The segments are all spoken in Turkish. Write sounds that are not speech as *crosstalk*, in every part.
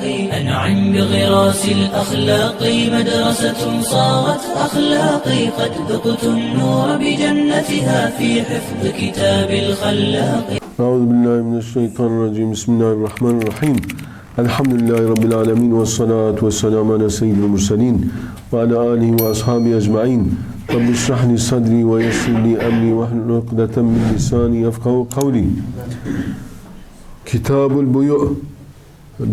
أنعم بغراس الأخلاق مدرسة صارت أخلاقي قد ذقت النور بجنتها في حفظ كتاب الخلاق. أعوذ بالله من الشيطان الرجيم. بسم الله الرحمن الرحيم. الحمد لله رب العالمين والصلاة والسلام على سيد المرسلين وعلى آله وأصحابه أجمعين. رب اشرح لي صدري ويسر لي أمري واحلل عقدة من لساني يفقهوا قولي. Kitabul Buyu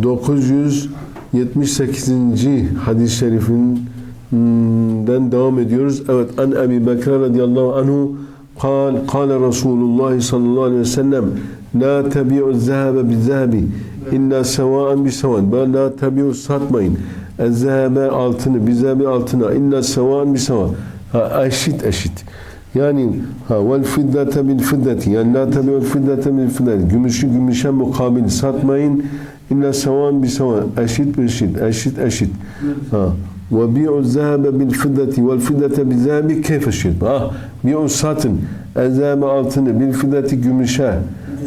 978. hadis-i şerifinden devam ediyoruz. Evet, an Ebi Bekir radıyallahu anhu قال قال رسول الله صلى الله عليه وسلم لا تبيع الذهب بالذهب إلا سواء بسواء ben la tebi'u satmayın الذهب altını bizebi altına illa sevan bisava ha, eşit eşit yani ha vel fiddete bil fiddeti yani la tebi'u fiddete bil fiddeti gümüşü gümüşe mukabil satmayın illa sevan bisava eşit eşit eşit eşit ha ve bi'u zehebe bil fiddeti vel fiddete bil zehebi keyfe şirk. Ah, bi'u satın. Ezebe altını bil fiddeti gümüşe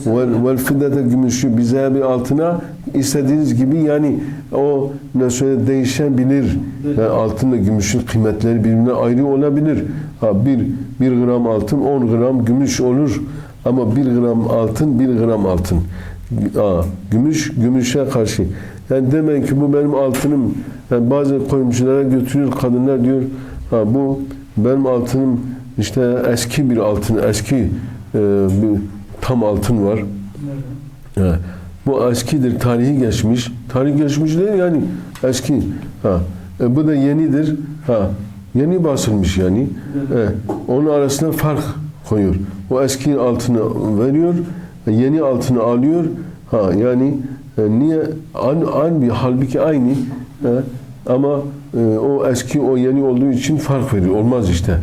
vel, vel fiddete gümüşü bil zehebi altına istediğiniz gibi yani o ne söyle değişebilir. Yani altınla gümüşün kıymetleri birbirine ayrı olabilir. Ha, bir, bir gram altın 10 gram gümüş olur. Ama bir gram altın bir gram altın. Aa, gümüş gümüşe karşı. Yani demek ki bu benim altınım. Yani bazı koyumculara götürüyor kadınlar diyor ha, bu benim altınım işte eski bir altın eski e, bir tam altın var. Ha, bu eskidir tarihi geçmiş. Tarih geçmiş değil yani eski. Ha, e, bu da yenidir. Ha, yeni basılmış yani. E, onun arasında fark koyuyor. O eski altını veriyor, yeni altını alıyor. Ha yani e, niye an, an bir halbuki aynı e, ama e, o eski o yeni olduğu için fark veriyor. Olmaz işte.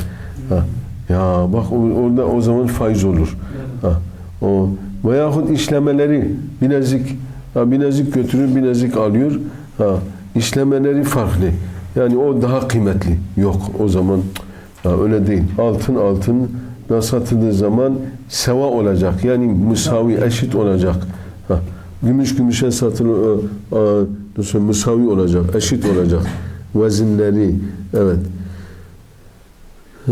Ha. Ya bak orada o zaman faiz olur. Ha. O veyahut işlemeleri bilezik ha, bilezik götürür bilezik alıyor. Ha. işlemeleri farklı. Yani o daha kıymetli. Yok o zaman ha, öyle değil. Altın altın satıldığı zaman seva olacak. Yani müsavi eşit olacak. Ha. Gümüş gümüşe satılır, e, e, müsavi olacak, eşit olacak. Vezinleri, evet. Ee,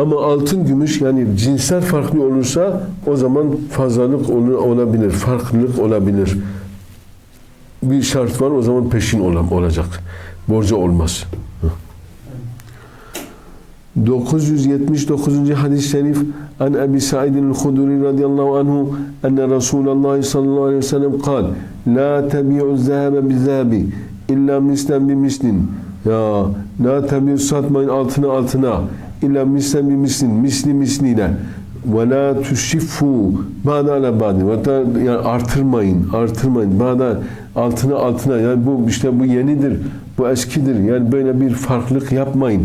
ama altın gümüş yani cinsler farklı olursa o zaman fazlalık olabilir, farklılık olabilir. Bir şart var o zaman peşin ola- olacak. Borcu olmaz. 979. hadis-i şerif an Ebi Sa'idin el-Huduri radıyallahu anhu enne Resulullah sallallahu aleyhi ve sellem kal la tebi'u zehebe bi zehebi illa mislen bi mislin. Ya la tebi'u satmayın altına altına illa mislen bi mislin misli misliyle ve la tuşiffu ba'da ala ba'di yani artırmayın artırmayın. Ba'da altına altına. Yani bu işte bu yenidir bu eskidir. Yani böyle bir farklılık yapmayın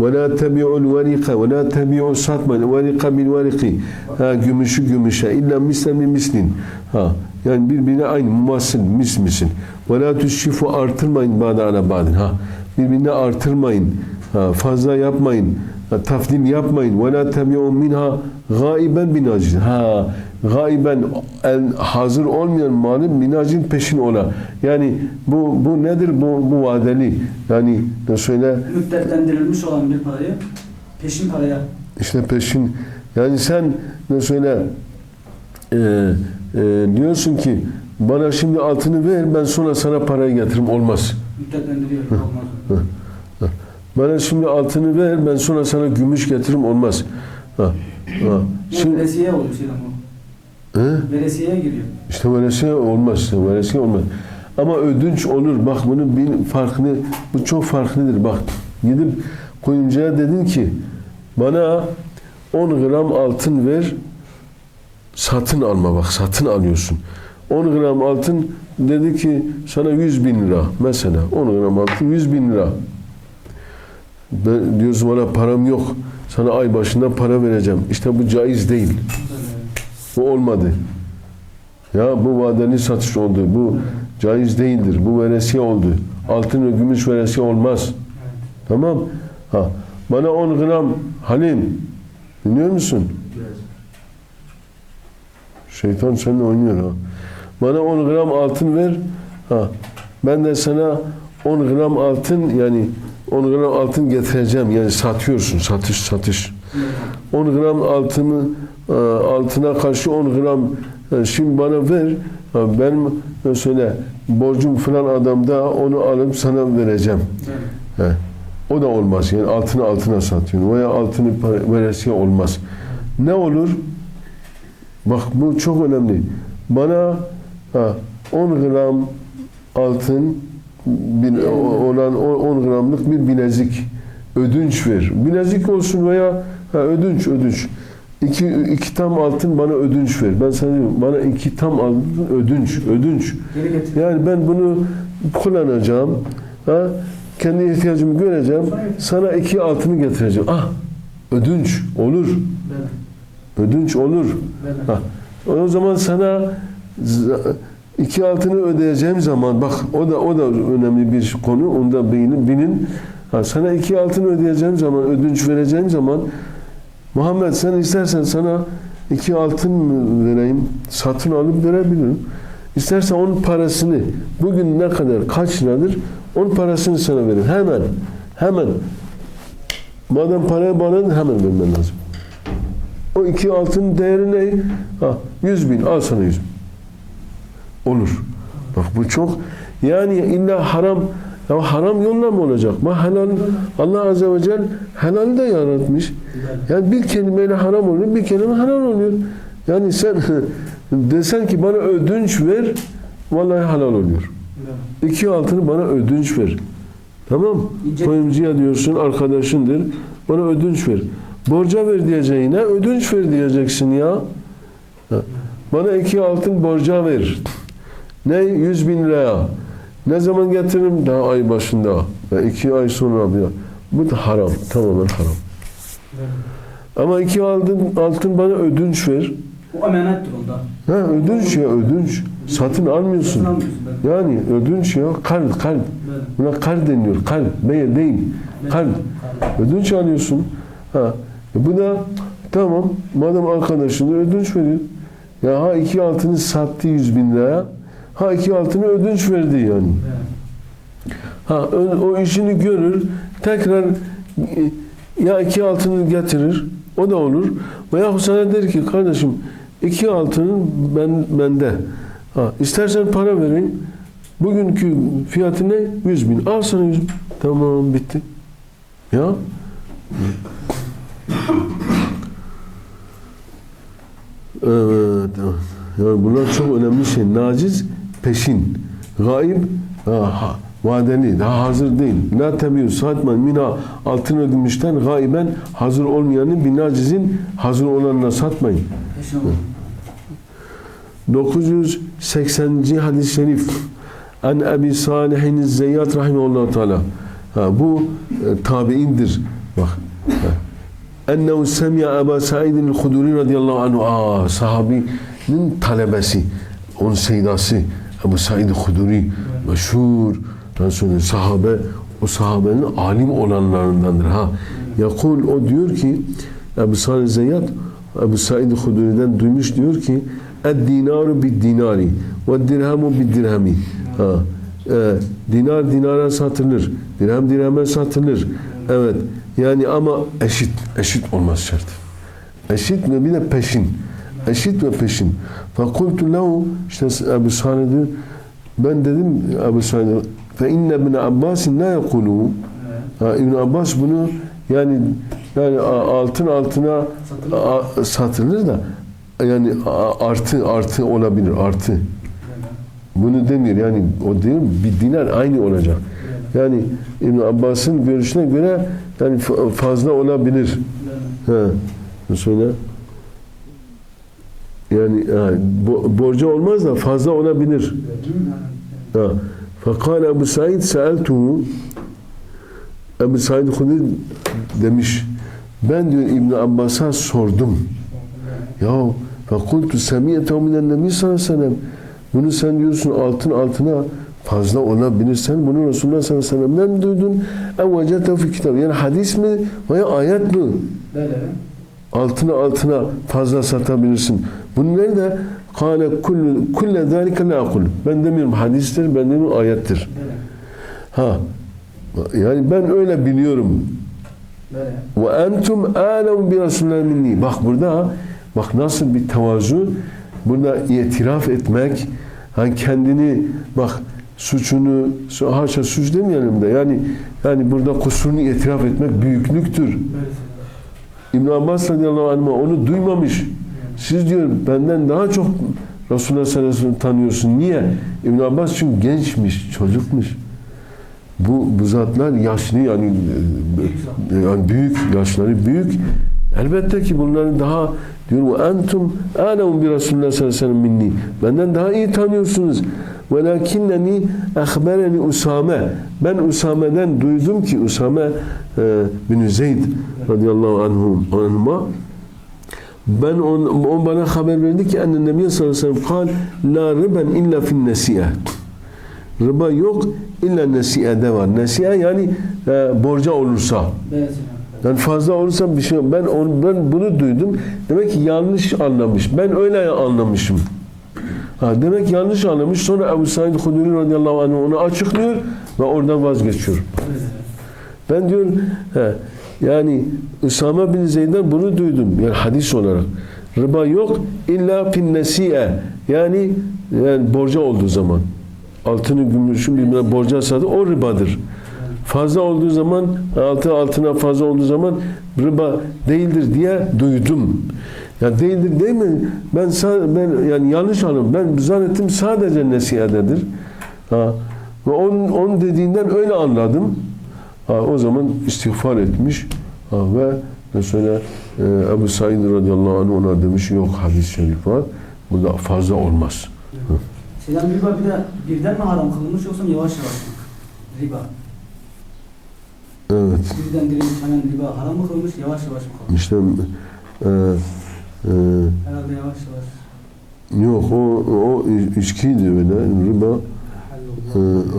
وَلَا تَبِعُوا الْوَرِقَ وَلَا تَبِعُوا satmayın وَرِقَ بِالْوَرِقِ ha, gümüşü gümüşe illa mislen bir mislin ha, yani birbirine aynı mumassil mis misin وَلَا تُشِّفُوا artırmayın ba'da ala ba'din ha, birbirine artırmayın ha, fazla yapmayın ha, tafdil yapmayın وَلَا تَبِعُوا minha gaiben binacin ha, gaiben el, hazır olmayan malın minacin peşin ola yani bu, bu nedir bu, bu vadeli yani ne söyle müddetlendirilmiş olan bir parayı peşin paraya İşte peşin yani sen ne söyle e, e, diyorsun ki bana şimdi altını ver ben sonra sana parayı getiririm olmaz. müddetlendiriyor. Olmaz. Bana şimdi altını ver ben sonra sana gümüş getiririm olmaz. Ha, ha. Şimdi, oluyor. He? Veresiyeye giriyor. İşte veresiye olmaz. işte, Veresiye olmaz. Ama ödünç olur. Bak bunun bir farklı, bu çok farklıdır. Bak gidip kuyumcuya dedin ki bana 10 gram altın ver satın alma bak satın alıyorsun. 10 gram altın dedi ki sana 100 bin lira mesela 10 gram altın 100 bin lira. Ben, diyorsun bana param yok. Sana ay başında para vereceğim. İşte bu caiz değil. Bu olmadı. Ya bu vadeli satış oldu. Bu caiz değildir. Bu veresiye oldu. Altın ve gümüş veresiye olmaz. Tamam. Ha. Bana 10 gram halim. Dinliyor musun? Şeytan seninle oynuyor ha. Bana 10 gram altın ver. Ha, ben de sana 10 gram altın yani 10 gram altın getireceğim. Yani satıyorsun. Satış satış. 10 gram altını e, altına karşı 10 gram e, şimdi bana ver. Ha, Benim mesela borcum falan adamda onu alıp sana vereceğim. He. O da olmaz. Yani altını altına satıyorsun veya altını veresiye olmaz. Ne olur? Bak bu çok önemli. Bana ha, 10 gram altın bir, o- olan o- 10 gramlık bir bilezik ödünç ver. Bilezik olsun veya ha, ödünç ödünç. İki, iki tam altın bana ödünç ver. Ben sana diyorum bana iki tam altın ödünç ödünç. Yani ben bunu kullanacağım. Ha? Kendi ihtiyacımı göreceğim. Sana iki altını getireceğim. Ah! Ödünç olur. Ödünç olur. Ha. O zaman sana iki altını ödeyeceğim zaman bak o da o da önemli bir konu. Onu da bilin. bilin. Ha, sana iki altını ödeyeceğim zaman, ödünç vereceğim zaman Muhammed sen istersen sana iki altın vereyim, satın alıp verebilirim. İstersen onun parasını, bugün ne kadar, kaç liradır, onun parasını sana veririm. Hemen, hemen. Madem parayı bana hemen vermen lazım. O iki altın değeri ne? Ha, 100 bin, al sana 100 bin. Olur. Bak bu çok, yani illa haram, ya haram yolla mı olacak? Ma helal, Allah Azze ve Celle helal de yaratmış. Yani bir kelimeyle haram oluyor, bir kelime helal oluyor. Yani sen *laughs* desen ki bana ödünç ver, vallahi halal oluyor. İki altını bana ödünç ver. Tamam. Kuyumcuya diyorsun arkadaşındır. Bana ödünç ver. Borca ver diyeceğine ödünç ver diyeceksin ya. Bana iki altın borca ver. Ne? Yüz bin liraya. Ne zaman getiririm? Daha ay başında. Ve iki ay sonra. Bu da haram. Tamamen haram. Ama iki altın, altın bana ödünç ver. O emanettir onda. Ha, ödünç ya ödünç. Satın almıyorsun. Satın. Yani ödünç ya kalp. Böyle. Buna kar deniyor. Kalp, beye değil. Kalp. Ödünç alıyorsun. Ha. E bu da tamam. Madem arkadaşını ödünç veriyor. Ya ha iki altını sattı yüz bin liraya. Ha iki altını ödünç verdi yani. Ha o, o işini görür. Tekrar e, ya iki altını getirir. O da olur. Veya sana der ki kardeşim iki altının ben bende. Ha, istersen para vereyim. Bugünkü fiyatı ne? 100 bin. Al sana 100 bin. Tamam bitti. Ya Evet, evet. Yani bunlar çok önemli şey. Naciz peşin. Gaib ha, ha, vadeli. Daha hazır değil. La tebiyyü satman mina altın ödülmüşten gaiben hazır olmayanı bir nacizin hazır olanına satmayın. Peşin oldu. 980. hadis-i şerif An Ebi Salihin Zeyyat Rahimahullah Teala ha, bu e, tabiindir bak ennehu semi'a Ebu Sa'idin el-Huduri radıyallahu anhu aa, sahabinin talebesi onun seydası Ebu Sa'id el-Huduri meşhur. Resulü sahabe o sahabenin alim olanlarındandır ha. Yakul o diyor ki Ebu Salih Zeyyat Ebu Said Huduri'den duymuş diyor ki ed dinaru bid dinari ve dirhamu bid dirhami ha, e, dinar dinara satılır dirhem dirheme satılır. Evet yani ama eşit eşit olmaz şart. Eşit ve bir de peşin eşit ve peşin fakultu lehu işte Ebu Salih diyor ben dedim Ebu Salih fe inne ibn Abbasin la. Ha, İbn Abbas bunu yani yani altın altına Satılır. da yani artı artı olabilir artı. Bunu demiyor yani o diyor bir dinar aynı olacak. Yani İbn Abbas'ın görüşüne göre yani fa- fazla olabilir. Ha. Sonra yani ha, bo- borca olmaz da fazla olabilir. Böyle. Ha. Fakal Ebu Said seeltuhu Ebu Said Hudri demiş ben diyor İbn Abbas'a sordum. Ya fekultu semiyetehu minen nebi sallallahu aleyhi ve sellem bunu sen diyorsun altın altına fazla olabilir. Sen bunu Resulullah sallallahu aleyhi ve sellem'den duydun. Ev vecetehu fi kitab. Yani hadis mi veya ayet mi? Böyle. Altına altına fazla satabilirsin. Bunu nerede? Kâle kullu kulle zâlike la akul. Ben demiyorum hadistir, ben demiyorum ayettir. Ha. Yani ben öyle biliyorum. Ve entum âlem bi Resulullah minni. Bak burada bak nasıl bir tevazu. Burada itiraf etmek. Hani kendini bak suçunu haşa suç demeyelim de yani yani burada kusurunu itiraf etmek büyüklüktür. Böyle İbn Abbas radıyallahu anh onu duymamış. Siz diyor benden daha çok Resulullah sallallahu aleyhi ve sellem tanıyorsun. Niye? İbn Abbas çünkü gençmiş, çocukmuş. Bu, bu zatlar yaşlı yani, e, yani büyük, yaşları büyük. Elbette ki bunları daha diyor entum alemu bi Resulullah sallallahu aleyhi ve sellem minni. Benden daha iyi tanıyorsunuz. Velakinneni ehbereni Usame. Ben Usame'den duydum ki Usame e, bin Zeyd radıyallahu anhu anhuma ben on, on bana haber verdi ki enne Nebi sallallahu aleyhi ve sellem kal la riben illa fin nesiye. Riba yok illa nesiyede var. Nesiye yani e, borca olursa. Yani fazla olursa bir şey yok. Ben, onu, ben bunu duydum. Demek ki yanlış anlamış. Ben öyle anlamışım. Ha, demek yanlış anlamış. Sonra Ebu Said Hudri radıyallahu anh onu açıklıyor ve oradan vazgeçiyor. Ben diyor he, yani Üsame bin Zeyd'den bunu duydum. Yani hadis olarak. Riba yok illa fin nesiye. Yani, yani borca olduğu zaman. Altını gümüşün birbirine borca satı o ribadır. Fazla olduğu zaman altı altına fazla olduğu zaman riba değildir diye duydum. Ya değildir değil mi? Ben ben yani yanlış anladım. Ben zannettim sadece nesiyededir. Ha. Ve onun, onun dediğinden öyle anladım. Ha, o zaman istiğfar etmiş ha, ve mesela e, Ebu Said radıyallahu anh ona demiş yok hadis-i şerif var. Burada fazla olmaz. Selam riba bir de birden mi haram kılınmış yoksa yavaş yavaş mı? Riba. Evet. Birden dirilmiş hemen riba haram mı kılınmış yavaş yavaş mı kılınmış? İşte e, Herhalde yavaş yavaş. yok o, o içkiydi öyle. Riba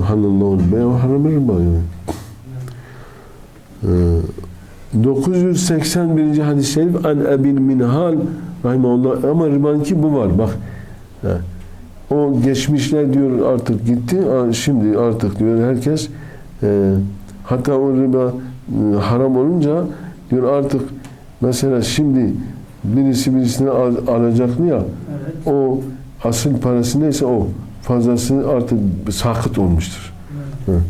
halallahu bey ve haramı riba yani. E, 981. hadis-i şerif an ebil minhal rahimahullah ama ribanki bu var bak Ha. o geçmişler diyor artık gitti şimdi artık diyor herkes e, hatta o riba e, haram olunca diyor artık mesela şimdi birisi birisine al- alacaktı ya Evet. o asıl parası neyse o fazlası artık sakıt olmuştur. evet.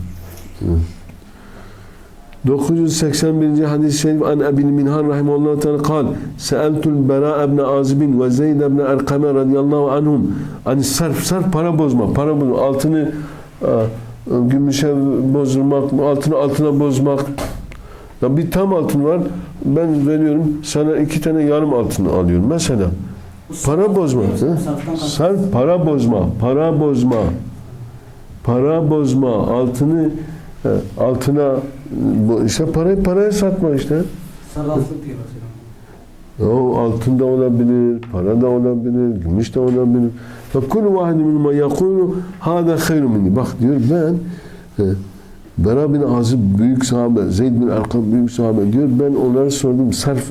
981. hadis-i şerif an Ebil Minhan rahimahullah teala kal Seeltul Bera ibn Azibin ve Zeyd ibn Erkame radıyallahu anhum hani sarf sarf para bozma para bozma altını e, gümüşe bozulmak altını altına bozmak ya bir tam altın var ben veriyorum sana iki tane yarım altın alıyorum mesela para bozma sarf para bozma para bozma para bozma altını altına işte parayı paraya satma işte. O altında olabilir, para da olabilir, gümüş de olabilir. Ve kul vahid minhuma yekulu hâzâ hayru minni. Bak diyor ben Bera bin Azib büyük sahabe, Zeyd bin Erkam büyük sahabe diyor. Ben onlara sordum sarf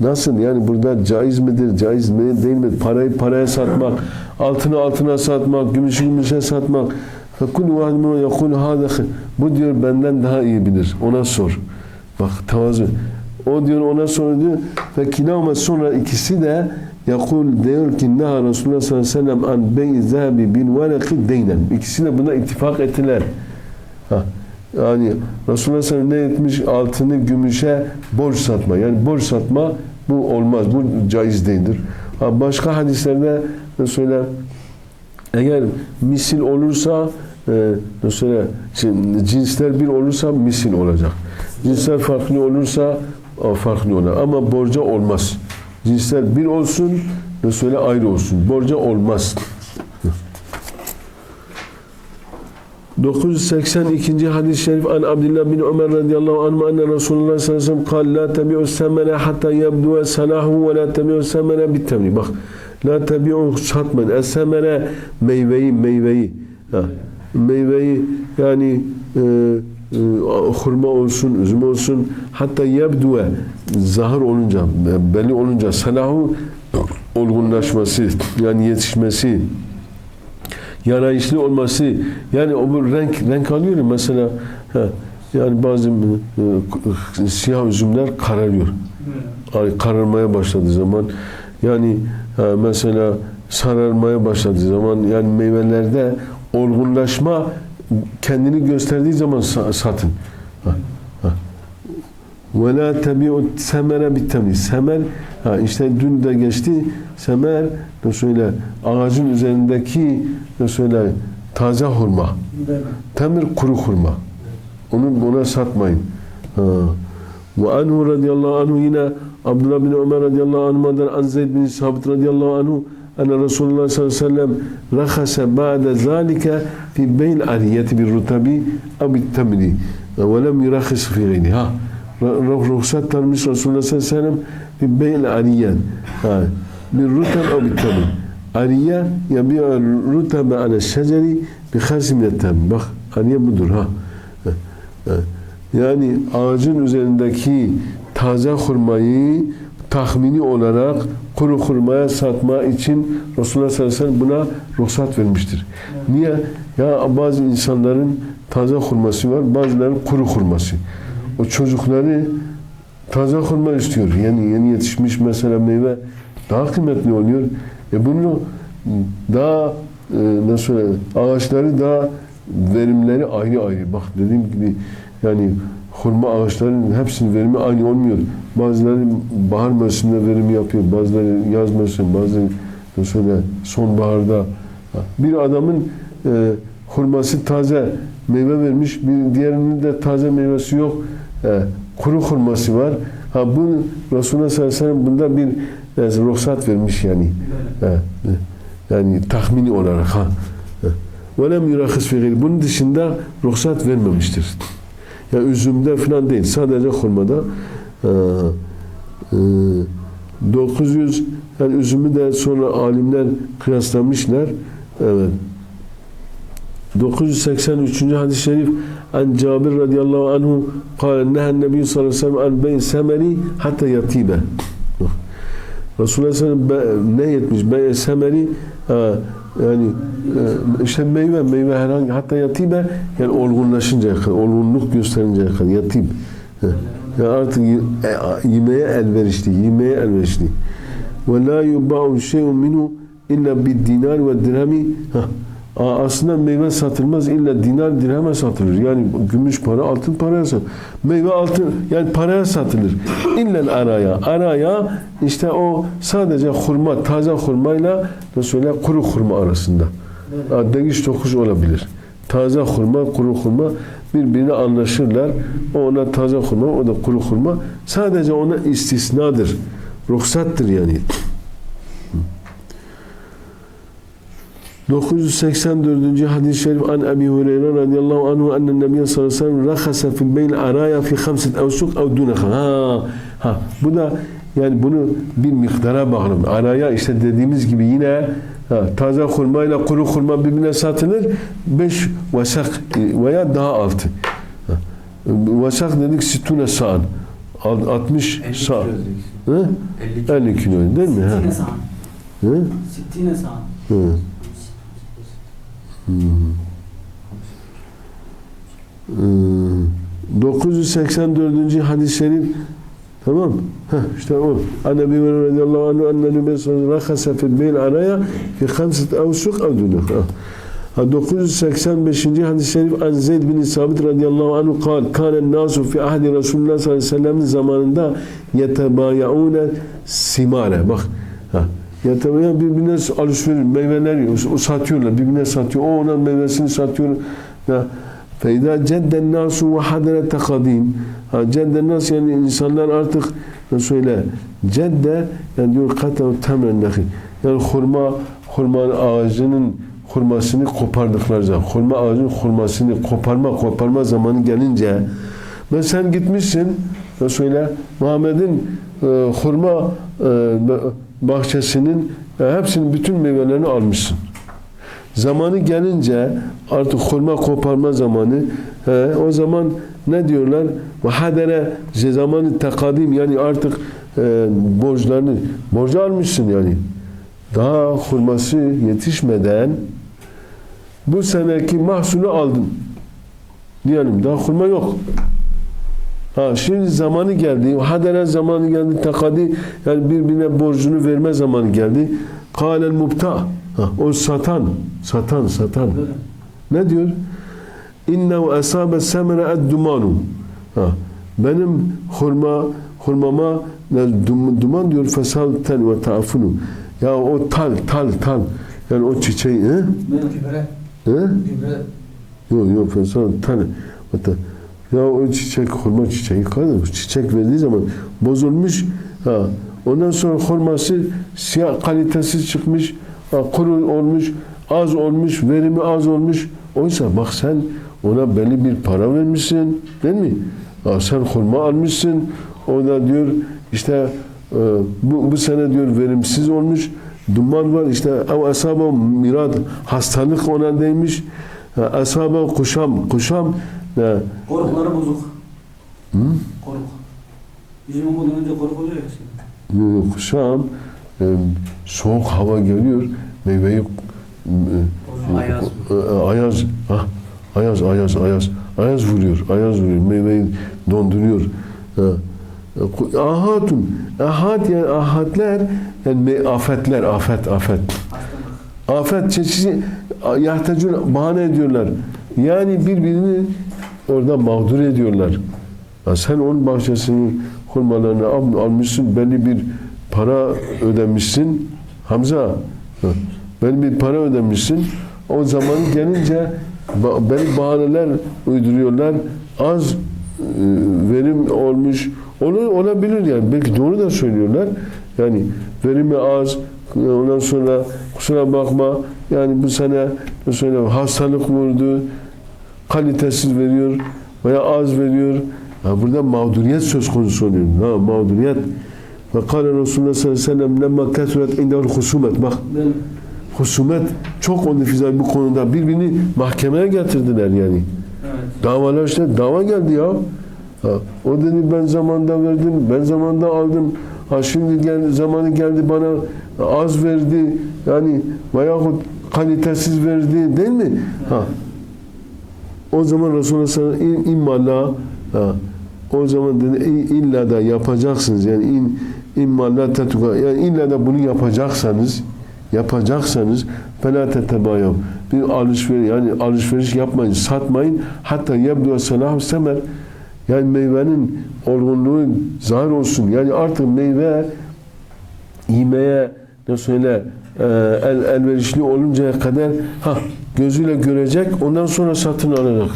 nasıl yani burada caiz midir, caiz mi değil mi? Parayı paraya satmak, altını altına satmak, gümüşü gümüşe satmak. Fekul yekulu hâzâ hayru. Bu diyor benden daha iyi bilir. Ona sor. Bak tevazu. O diyor ona sonra diyor ve kilama sonra ikisi de yakul diyor ki neha Resulullah sallallahu aleyhi ve sellem an bey zahabi bin velaki deynen. İkisi de buna ittifak ettiler. Ha. Yani Resulullah sallallahu aleyhi ve sellem ne etmiş? Altını gümüşe borç satma. Yani borç satma bu olmaz. Bu caiz değildir. Başka hadislerde mesela eğer misil olursa e, mesela şimdi cinsler bir olursa misil olacak. Cinsler farklı olursa farklı olur. Ama borca olmaz. Cinsler bir olsun, mesela ayrı olsun. Borca olmaz. 982. hadis-i şerif an Abdullah bin Ömer radıyallahu anh enne Resulullah sallallahu aleyhi ve sellem kal la tebi'u semene hatta yebdu'e salahu ve la tebi'u semene bit temri. Bak la tebi'u satmayın. Es-semene meyveyi meyveyi. Ha. Meyveyi yani e, e, hurma olsun, üzüm olsun hatta yebdu'e zahır olunca belli olunca salahu olgunlaşması, yani yetişmesi, yarayışlı olması, yani o bu renk renk alıyor ya mesela ha, yani bazı e, siyah üzümler kararıyor. Ay, kararmaya başladığı zaman yani ha, mesela sararmaya başladığı zaman yani meyvelerde olgunlaşma kendini gösterdiği zaman sa- satın. Ha. Ve la tebi'u semere bittemri. Semer, ha işte dün de geçti. Semer, ne söyle, ağacın üzerindeki ne söyle, taze hurma. Temir kuru hurma. Onu ona satmayın. Ha. Ve anhu radıyallahu anhu yine Abdullah bin Ömer radıyallahu anhu'dan an Zeyd bin Sabit radıyallahu anhu ene Resulullah sallallahu aleyhi ve sellem rahase ba'de zalike fi beyn ariyeti bir rutabi bir temri ve lem yurahis fi gayri. Ruh- Ruhsat vermiş Resulullah sallallahu aleyhi ve sellem fi beyn ariyen. Bir rutab ev bir temri. Ariye yabi'u rutabe ala şeceri bi khasi min tem. Bak ariye budur ha. Yani ağacın üzerindeki taze hurmayı tahmini olarak kuru hurmaya satma için Resulullah sallallahu aleyhi ve sellem buna ruhsat vermiştir. Niye? Ya bazı insanların taze hurması var, bazılarının kuru hurması. O çocukları taze hurma istiyor. Yani yeni yetişmiş mesela meyve daha kıymetli oluyor. E bunu daha e, nasıl söyleyeyim, ağaçları daha verimleri ayrı ayrı. Bak dediğim gibi yani hurma ağaçlarının hepsinin verimi aynı olmuyor. Bazıları bahar mevsiminde verim yapıyor, bazıları yaz mevsim, bazıları nasıl söyleyeyim, sonbaharda. Bir adamın e, hurması taze meyve vermiş, bir diğerinin de taze meyvesi yok. Kuru hurması var. Ha bu Resulullah sallallahu aleyhi ve sellem bunda bir e, ruhsat vermiş yani. E, yani tahmini olarak ha. Ve lem gayri. Bunun dışında ruhsat vermemiştir. Ya üzümde falan değil. Sadece hurmada e, e, 900 yani üzümü de sonra alimler kıyaslamışlar. Evet. 983. hadis-i şerif an Cabir radıyallahu anhu kâle nehen nebiyyü sallallahu aleyhi ve sellem an beyn semeri hatta yatibe. Resulullah sallallahu aleyhi ve sellem be- ne yetmiş? Beyn semeri ha, yani e, işte meyve, meyve herhangi hatta yatibe yani olgunlaşıncaya kadar, olgunluk gösterinceye kadar yatib. Yani artık y- e, yemeye elverişli, yemeye elverişli. Ve la yuba'u şey'un minhu illa bid dinar ve dirhemi. Aslında meyve satılmaz illa dinar dirheme satılır. Yani gümüş para, altın paraya satılır. Meyve altın yani paraya satılır. İlla araya. Araya işte o sadece hurma, taze hurmayla mesela kuru hurma arasında. Aa, Değiş tokuş olabilir. Taze hurma, kuru hurma birbirine anlaşırlar. O ona taze hurma, o da kuru hurma. Sadece ona istisnadır. Ruhsattır yani. 984. hadis-i şerif an Ebi Hureyre radıyallahu anhu enne nebiye sallallahu aleyhi ve sellem rahasa fil beyn araya fi hamset evsuk ev duneha. Ha, ha. Bu da yani bunu bir miktara bağlı. Araya işte dediğimiz gibi yine ha, taze hurmayla kuru hurma birbirine satılır. 5 vasak veya daha altı. Ha. Vasak dedik situne sa'an. 60 sa. Hı? 50 kilo değil mi? Ha. Sittine sağan. Hı? Sittine sağan. Hı. Hmm. 984. hadis-i şerif tamam Heh, işte o an Ebi Hureyre radıyallahu anh enne ve sellem fil beyl araya fi khamset evsuk ev dunak Ha 985. hadis-i şerif an Zeyd bin Sabit radıyallahu anhu kal kânen nasu fi ahdi Resulullah sallallahu aleyhi ve sellem'in zamanında yetebayaune simare bak ha Yetebayan birbirine alışveriş meyveler o satıyorlar birbirine satıyor o ona meyvesini satıyor ya Feyda cedden nasu ve hadere tekadim. Ha cedden nas yani insanlar artık söyle cedde yani diyor katav temren. Yani hurma hurma ağacının hurmasını kopardıkları zaman hurma ağacının hurmasını koparma koparma zamanı gelince ve sen gitmişsin söyle Muhammed'in e, hurma e, bahçesinin e, hepsinin bütün meyvelerini almışsın. Zamanı gelince artık hurma koparma zamanı he, o zaman ne diyorlar? Ve hadere zamanı tekadim yani artık e, borçlarını borcu almışsın yani. daha hurması yetişmeden bu seneki mahsulü aldın. Diyelim daha hurma yok. Ha şimdi zamanı geldi. Haderen zamanı geldi. Takadi yani birbirine borcunu verme zamanı geldi. Kâlel mubta. Ha, o satan. Satan, satan. Ne diyor? İnnehu esabe semere ed dumanu. Ha, benim hurma hurmama ne, dum- duman diyor fesalten ve taafunu. Ya o tal tal tal yani o çiçeği he? Gübre. He? Gübre. Yok yok fesal tal. Hatta ya o çiçek hurma çiçeği kadar çiçek verdiği zaman bozulmuş. Ha ondan sonra hurması siyah kalitesiz çıkmış. Ha, kuru olmuş az olmuş verimi az olmuş. Oysa bak sen ona belli bir para vermişsin değil mi? Ha, sen hurma almışsın. O da diyor işte e, bu, bu sene diyor verimsiz olmuş. Duman var işte ev asaba mirad hastalık ona değmiş. Asaba kuşam kuşam ne? Korukları bozuk. Hı? Koruk. Bizim okuldan önce koruk oluyor ya. Yok, Kuşam e, soğuk hava geliyor meyveyi e, Ayaz. e, ayaz ha, ayaz ayaz ayaz ayaz vuruyor ayaz vuruyor meyveyi donduruyor ha. E, ahatun ahat yani ahatler yani afetler afet afet afet çeşitli yahtacun bahane ediyorlar. Yani birbirini orada mağdur ediyorlar. Ya sen onun bahçesinin hurmalarını al- almışsın, belli bir para ödemişsin. Hamza, ha, belli bir para ödemişsin. O zaman gelince belli bahaneler uyduruyorlar. Az e, verim olmuş. Onu olabilir yani. Belki doğru da söylüyorlar. Yani verimi az. Ondan sonra kusura bakma yani bu sene sene hastalık vurdu. Kalitesiz veriyor veya az veriyor. Ya burada mağduriyet söz konusu oluyor. Ha, mağduriyet. Ve kâle Resulullah sallallahu aleyhi ve sellem lemma kethuret indel husumet. Bak husumet çok oldu fizal bu konuda. Birbirini mahkemeye getirdiler yani. Evet. Davalar işte dava geldi ya. Ha, o dedi ben zamanda verdim, ben zamanda aldım. Ha şimdi gel, zamanı geldi bana az verdi. Yani veyahut kalitesiz verdi değil mi? Ha. O zaman Resulullah sellem immalla. O zaman dedi "İ- illa da yapacaksınız. Yani in imma la tetuka yani illa da bunu yapacaksanız yapacaksanız fela tetebayav bir alışveriş yani alışveriş yapmayın, satmayın. Hatta yebdu salahu semer yani meyvenin olgunluğu zahir olsun. Yani artık meyve yemeye ne söyle e, el, elverişli oluncaya kadar ha gözüyle görecek ondan sonra satın alacak.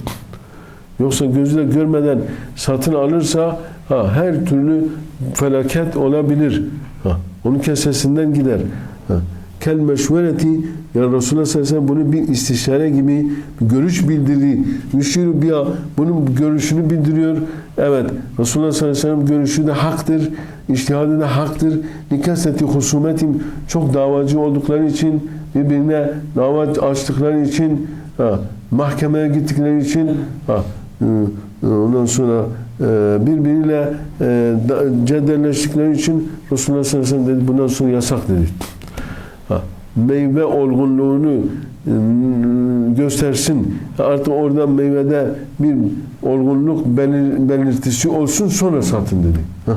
Yoksa gözüyle görmeden satın alırsa ha, her türlü felaket olabilir. Ha, onun kesesinden gider. Ha. Kel meşvereti yani Resulullah sallallahu aleyhi ve sellem bunu bir istişare gibi görüş bildiri. Müşir bir bunun görüşünü bildiriyor. Evet Resulullah sallallahu aleyhi ve sellem görüşü de haktır. İçtihadı da haktır. Likaseti husumetim çok davacı oldukları için birbirine dava açtıkları için ha, mahkemeye gittikleri için ha, e, ondan sonra e, birbiriyle e, ceddelleştikleri için Resulullah sallallahu aleyhi ve sellem dedi bundan sonra yasak dedi. Ha, meyve olgunluğunu e, göstersin. Artık oradan meyvede bir olgunluk belir, belirtisi olsun sonra satın dedi. Ha.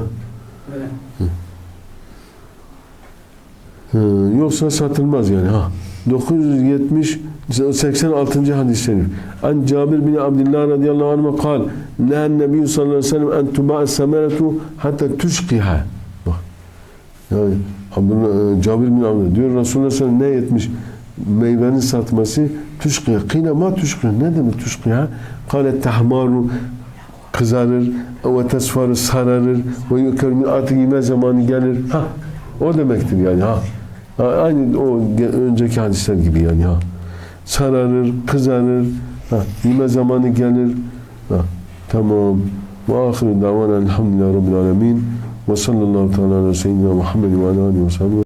Ee, yoksa satılmaz yani. Ha. 970 86. hadis-i şerif. An Cabir bin Abdullah radıyallahu anh kal Nehen Nebi sallallahu aleyhi ve sellem en tuba'a semeretu hatta tuşkiha. Bak. Yani Abdullah, e, Cabir bin Abdullah diyor Resulullah sallallahu aleyhi ve sellem ne etmiş? Meyvenin satması tuşkiha. Kıyla ma tuşkiha. Ne demek tuşkiha? Kale tahmaru kızarır ve tesfarı sararır ve yukarı artık yeme zamanı gelir. Ha, o demektir yani ha. Aynı o önceki hadisler gibi yani ha. Sararır, kızarır, ha, yeme zamanı gelir. Ha, tamam. Ve ahiru davana elhamdülillahi rabbil alemin. Ve sallallahu teala ala seyyidina Muhammed ve alihi ve sahbihi.